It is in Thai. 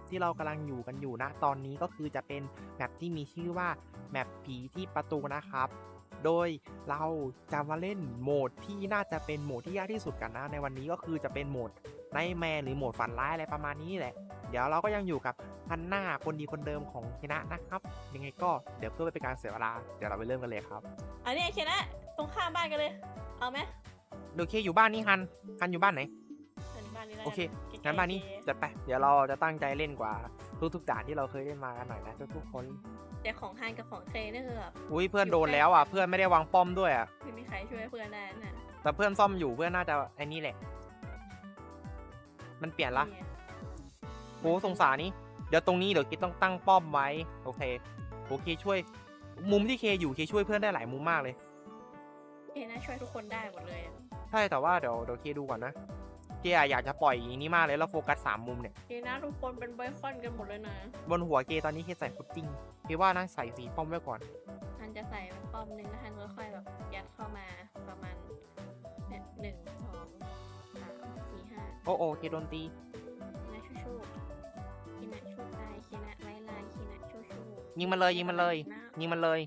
ปที่เรากำลังอยู่กันอยู่นะตอนนี้ก็คือจะเป็นแมปที่มีชื่อว่าแมปผีที่ประตูนะครับ โดยเราจะมาเล่นโหมดที่น่าจะเป็นโหมดที่ยากที่สุดกันนะ ในวันนี้ก็คือจะเป็นโหมดไนแมนหรือโหมดฝันร้ายอะไรประมาณนี้แหละ เดี๋ยวเราก็ยังอยู่กับฮันน่าคนดีคนเดิมของคณะนะครับ ยังไงก็เดี๋ยวเพื่อไม่เป็นการเสียเวลาเดี๋ยวเราไปเริ่มกันเลยครับอันนี้เคนะตรงข้ามบ้านกันเลย เอาไหมโอเคอยู่บ้านนี่ฮันฮันอยู่บ้านไหนอันนี้บ้านนี้แล้วโอเคใกล้ๆงั้นบ้านนี้เคจะไป เดี๋ยวเราจะตั้งใจเล่นกว่า ทุกๆด่านที่เราเคยเล่นมากันหน่อยนะทุกๆคนแต่ของฮันกับของเคนี่คือแบบอุ้ยเพื่อนโดนแล้วอะ เพื่อนไม่ได้วางป้อมด้วยอะไม่มีใครช่วยเพื่อนได้น่ะแต่เพื่อนซ่อมอยู่เพื่อนน่าจะไอ้นี่แหละ มันเปลี่ยนละนี่ไงโหสงสารนี่เดี๋ยวตรงนี้เดี๋ยวคิดต้องตั้งป้อมไว้ โอเคโอเคช่วย มุมที่เคอยู่เคช่วยเพื่อนได้หลายมุมมากเลยเคนะช่วยทุกคนได้หมดเลย ใช่แต่ว่าเดี๋ยวเดี๋ยวเคดูก่อนนะ เคอะอยากจะปล่อยอย่างนี้มากเลยแล้วโฟกัสสามมุมเนี่ยเคนะทุกคนเป็นไบคอนกันหมดเลยนะบนหัวเคตอนนี้เคใส่ฟุตติ้งเคว่านะใส่สีป้อมไว้ก่อนฮันจะใส่เป็นป้อมหนึ่งแล้วฮันก็ค่อยแบบยัดเข้ามาประมาณเนี่ยหนึ่งสองสามสี่ห้าโอ้โอเคโดนตีนะชูชูคินะชูตายคินะไล่ลายคินะชูชูยิงมันเลยยิงมันเลยนะยิงมันเลย